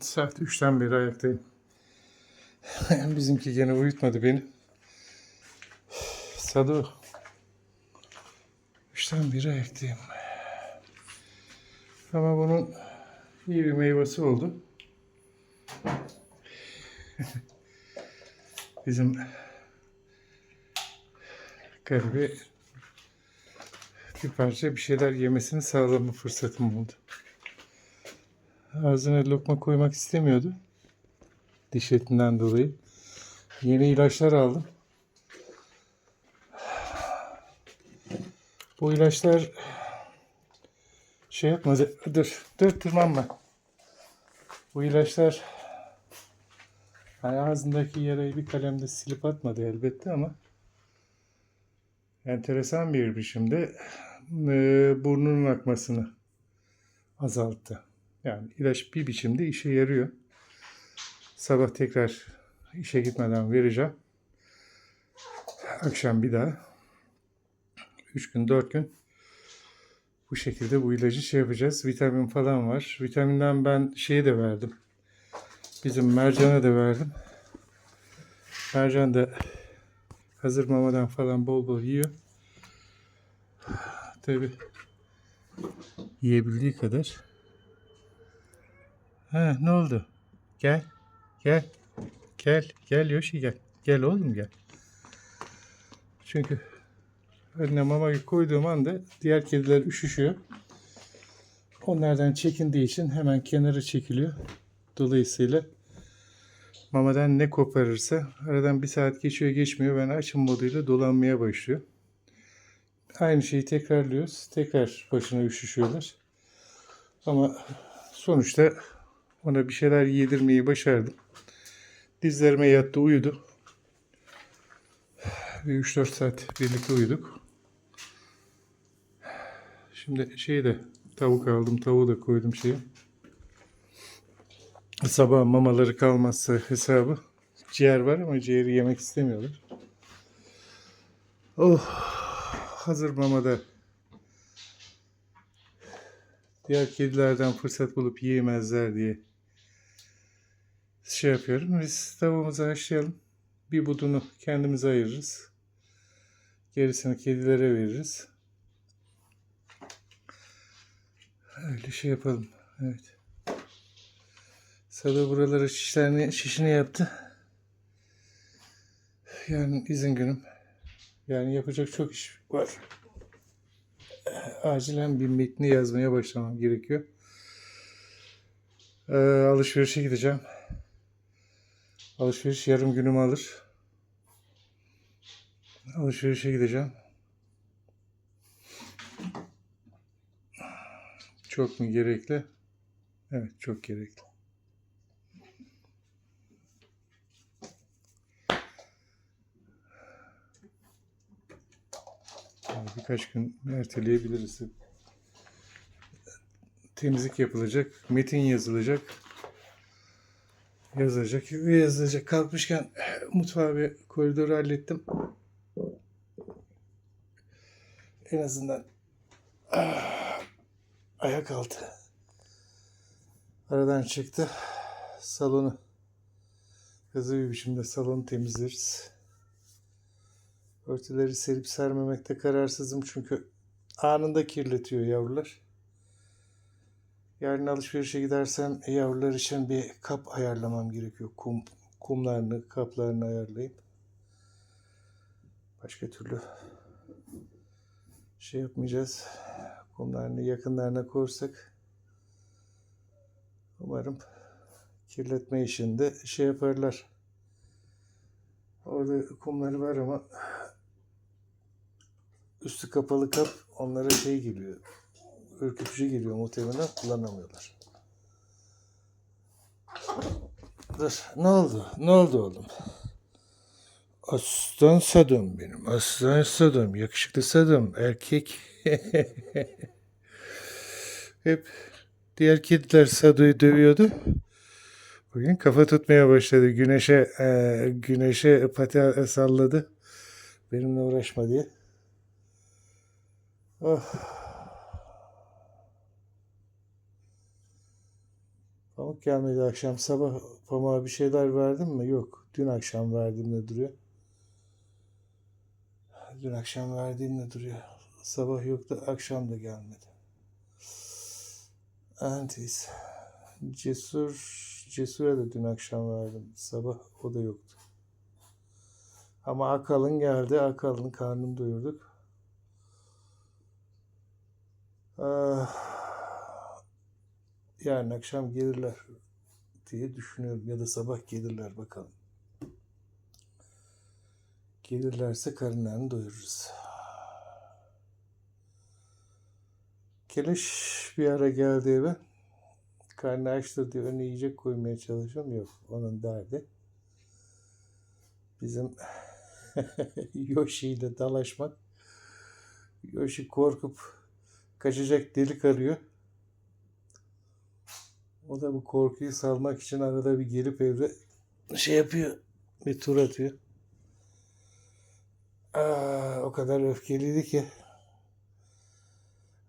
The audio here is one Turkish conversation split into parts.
Saat 3'ten beri ayaktayım. Bizimki gene uyutmadı beni. Sadu. 3'ten beri ayaktayım. Ama bunun iyi bir meyvesi oldu. Bizim garibi bir parça bir şeyler yemesini sağlama fırsatım oldu. Ağzına lokma koymak istemiyordu. Diş etinden dolayı. Yeni ilaçlar aldım. Bu ilaçlar şey yapmadı. Dur, dur tırmanma. Bu ilaçlar hani ağzındaki yarayı bir kalemde silip atmadı elbette ama enteresan bir biçimde e, burnunun akmasını azalttı. Yani ilaç bir biçimde işe yarıyor. Sabah tekrar işe gitmeden vereceğim. Akşam bir daha. 3 gün 4 gün bu şekilde bu ilacı şey yapacağız. Vitamin falan var. Vitaminden ben şeye de verdim. Bizim mercana da verdim. Mercan da hazır mamadan falan bol bol yiyor. Tabi yiyebildiği kadar. Ha ne oldu? Gel. Gel. Gel. Gel Yoshi gel. Gel oğlum gel. Çünkü önüne mamayı koyduğum anda diğer kediler üşüşüyor. Onlardan çekindiği için hemen kenara çekiliyor. Dolayısıyla mamadan ne koparırsa aradan bir saat geçiyor geçmiyor ben açım moduyla dolanmaya başlıyor. Aynı şeyi tekrarlıyoruz. Tekrar başına üşüşüyorlar. Ama sonuçta ona bir şeyler yedirmeyi başardım. Dizlerime yattı uyudu. Bir 3-4 saat birlikte uyuduk. Şimdi şeyi de tavuk aldım. Tavuğu da koydum şeye. Sabah mamaları kalmazsa hesabı. Ciğer var ama ciğeri yemek istemiyorlar. Oh hazır mamada diğer kedilerden fırsat bulup yiyemezler diye şey yapıyorum. Biz tavuğumuzu haşlayalım. Bir budunu kendimize ayırırız. Gerisini kedilere veririz. Öyle şey yapalım. Evet. Sada buraları şişlerini, şişini yaptı. Yarın izin günüm. Yani yapacak çok iş var. Acilen bir metni yazmaya başlamam gerekiyor. Ee, alışverişe gideceğim. Alışveriş yarım günümü alır. Alışverişe gideceğim. Çok mu gerekli? Evet, çok gerekli. Birkaç gün erteleyebiliriz. Temizlik yapılacak, metin yazılacak yazacak. Yazacak. Kalkmışken mutfağı ve koridoru hallettim. En azından ah, ayak altı. Aradan çıktı. Salonu hızlı bir biçimde salonu temizleriz. Örtüleri serip sermemekte kararsızım çünkü anında kirletiyor yavrular. Yarın alışverişe gidersem yavrular için bir kap ayarlamam gerekiyor. Kum, kumlarını, kaplarını ayarlayıp. Başka türlü şey yapmayacağız. Kumlarını yakınlarına korsak umarım kirletme işinde şey yaparlar. Orada kumları var ama üstü kapalı kap onlara şey geliyor ürkütücü geliyor muhtemelen kullanamıyorlar. Dur ne oldu? Ne oldu oğlum? Aslan sadım benim. Aslan sadım. Yakışıklı sadım. Erkek. Hep diğer kediler Sadu'yu dövüyordu. Bugün kafa tutmaya başladı. Güneşe e, güneşe pati salladı. Benimle uğraşma diye. Oh. Pamuk gelmedi akşam. Sabah pamuğa bir şeyler verdin mi? Yok. Dün akşam verdiğimde duruyor. Dün akşam verdiğimde duruyor. Sabah yoktu, akşam da gelmedi. Antis. Cesur, Cesur'a da dün akşam verdim. Sabah o da yoktu. Ama Akalın geldi. Akalın karnını doyurduk. Ah, yarın akşam gelirler diye düşünüyorum. Ya da sabah gelirler bakalım. Gelirlerse karınlarını doyururuz. Keleş bir ara geldi eve. Karnı açtı diye önüne yiyecek koymaya çalışıyorum. Yok. Onun derdi. Bizim Yoshi ile dalaşmak. Yoshi korkup kaçacak delik arıyor. O da bu korkuyu salmak için arada bir gelip evde şey yapıyor. Bir tur atıyor. Aa, o kadar öfkeliydi ki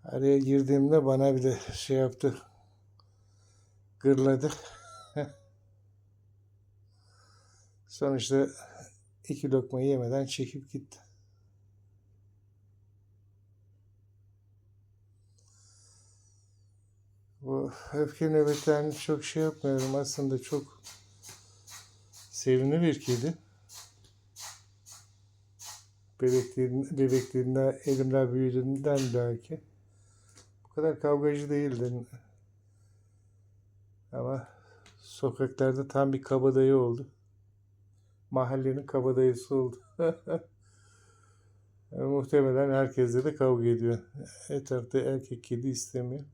araya girdiğimde bana bir de şey yaptı. Gırladı. Sonuçta iki lokma yemeden çekip gitti. Bu öfke nöbetlerini çok şey yapmıyorum. Aslında çok sevimli bir kedi. Bebekliğinden, bebekliğinden elimler büyüdüğünden belki. Bu kadar kavgacı değildi. Ama sokaklarda tam bir kabadayı oldu. Mahallenin kabadayısı oldu. Muhtemelen herkesle de kavga ediyor. Etrafta erkek kedi istemiyor.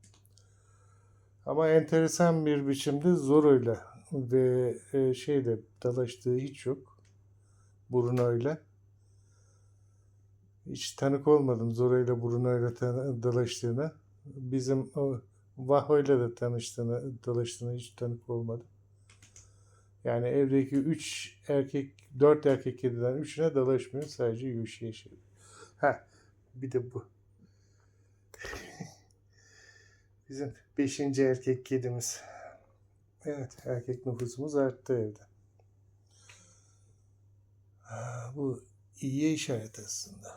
Ama enteresan bir biçimde Zoro'yla ve e, şeyle dalaştığı hiç yok. Bruno'yla. Hiç tanık olmadım Zoro'yla Bruno'yla dalaştığına. Bizim o Vaho'yla da tanıştığını, dalaştığına hiç tanık olmadım. Yani evdeki üç erkek, dört erkek kediden üçüne dalaşmıyor. Sadece Yoshi'ye şey. Ha, bir de bu. Bizim beşinci erkek kedimiz. Evet, erkek nüfusumuz arttı evde. Bu iyiye işaret aslında.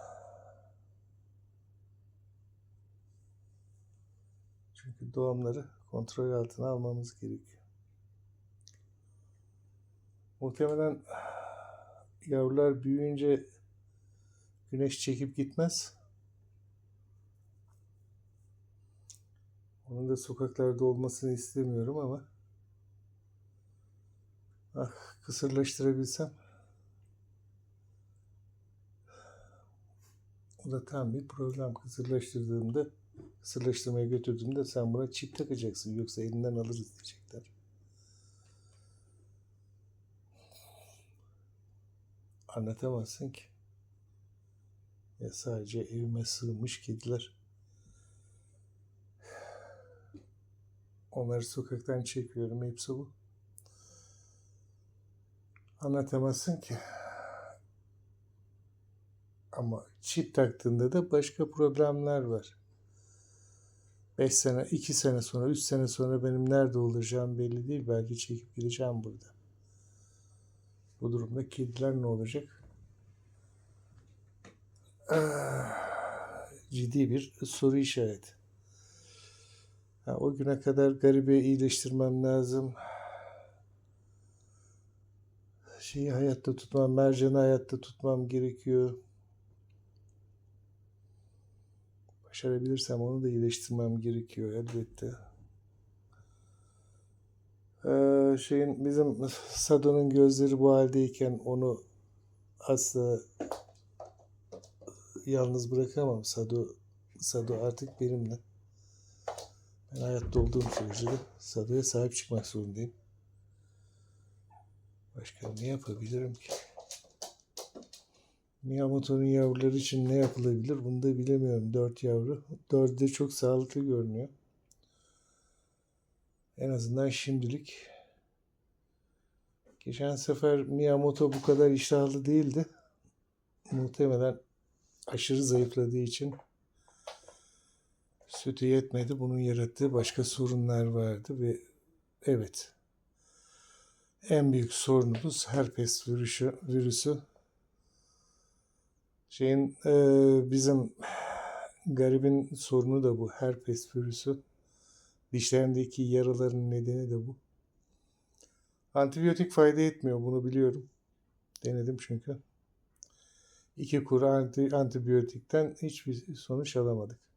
Çünkü doğumları kontrol altına almamız gerekiyor. Muhtemelen yavrular büyüyünce güneş çekip gitmez. Onun da sokaklarda olmasını istemiyorum ama ah kısırlaştırabilsem o da tam bir problem. Kısırlaştırdığımda kısırlaştırmaya götürdüğümde sen buna çip takacaksın yoksa elinden alırız diyecekler. Anlatamazsın ki. Ya sadece evime sığmış kediler. Onları sokaktan çekiyorum. Hepsi bu. Anlatamazsın ki. Ama çip taktığında da başka problemler var. 5 sene, 2 sene sonra, 3 sene sonra benim nerede olacağım belli değil. Belki çekip gideceğim burada. Bu durumda kediler ne olacak? Ah, ciddi bir soru işareti. Ha, o güne kadar garibe iyileştirmem lazım. Şeyi hayatta tutmam, mercanı hayatta tutmam gerekiyor. Başarabilirsem onu da iyileştirmem gerekiyor elbette. Ee, şeyin bizim Sado'nun gözleri bu haldeyken onu asla yalnız bırakamam. Sado Sado artık benimle. Ben hayatta olduğum sürece de sahip çıkmak zorundayım. Başka ne yapabilirim ki? Miyamoto'nun yavruları için ne yapılabilir bunu da bilemiyorum. Dört yavru. Dördü de çok sağlıklı görünüyor. En azından şimdilik. Geçen sefer Miyamoto bu kadar iştahlı değildi. Muhtemelen aşırı zayıfladığı için sütü yetmedi. Bunun yarattığı başka sorunlar vardı ve Evet. En büyük sorunumuz herpes virüsü. virüsü. Şeyin e, bizim garibin sorunu da bu herpes virüsü. Dişlerindeki yaraların nedeni de bu. Antibiyotik fayda etmiyor bunu biliyorum. Denedim çünkü. İki kuru anti, antibiyotikten hiçbir sonuç alamadık.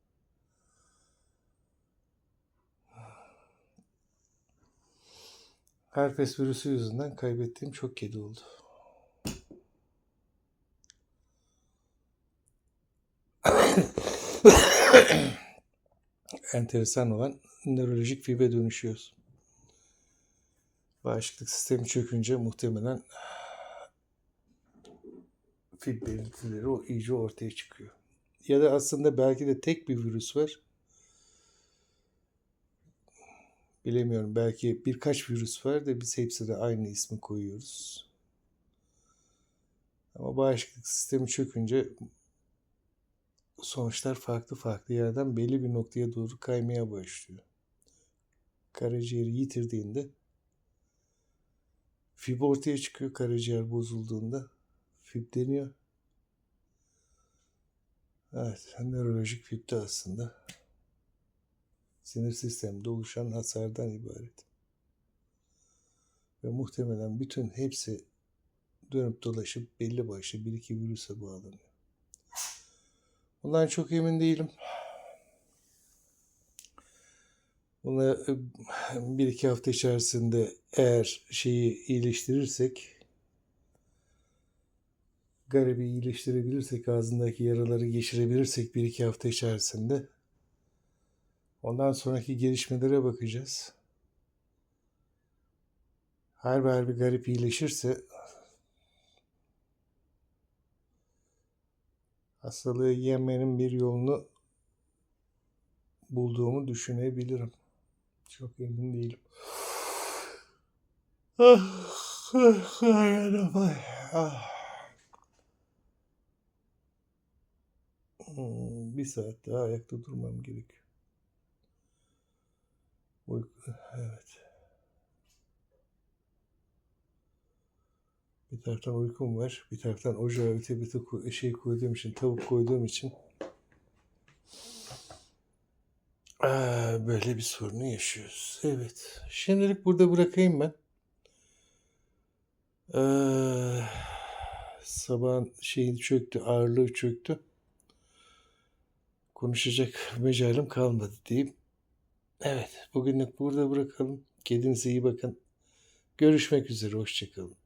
Herpes virüsü yüzünden kaybettiğim çok kedi oldu. Enteresan olan nörolojik fibre dönüşüyoruz. Bağışıklık sistemi çökünce muhtemelen fib belirtileri o iyice ortaya çıkıyor. Ya da aslında belki de tek bir virüs var. Bilemiyorum. Belki birkaç virüs var da biz hepsine aynı ismi koyuyoruz. Ama bağışıklık sistemi çökünce sonuçlar farklı farklı yerden belli bir noktaya doğru kaymaya başlıyor. Karaciğeri yitirdiğinde fib ortaya çıkıyor. Karaciğer bozulduğunda fib deniyor. Evet, nörolojik fib de aslında sinir sisteminde oluşan hasardan ibaret. Ve muhtemelen bütün hepsi dönüp dolaşıp belli başlı bir iki virüse bağlanıyor. Bundan çok emin değilim. Buna e, bir iki hafta içerisinde eğer şeyi iyileştirirsek garibi iyileştirebilirsek, ağzındaki yaraları geçirebilirsek bir iki hafta içerisinde ondan sonraki gelişmelere bakacağız. Her her bir garip iyileşirse hastalığı yemenin bir yolunu bulduğumu düşünebilirim. Çok emin değilim. Bir saat daha ayakta durmam gerekiyor. Uyku, evet. Bir taraftan uykum var, bir taraftan ocağa öte bir şey koyduğum için, tavuk koyduğum için Aa, böyle bir sorunu yaşıyoruz. Evet. Şimdilik burada bırakayım ben. Ee, sabahın şeyi çöktü, ağırlığı çöktü. Konuşacak mecalim kalmadı diyeyim. Evet, bugünlük burada bırakalım. Kendinize iyi bakın. Görüşmek üzere, hoşçakalın.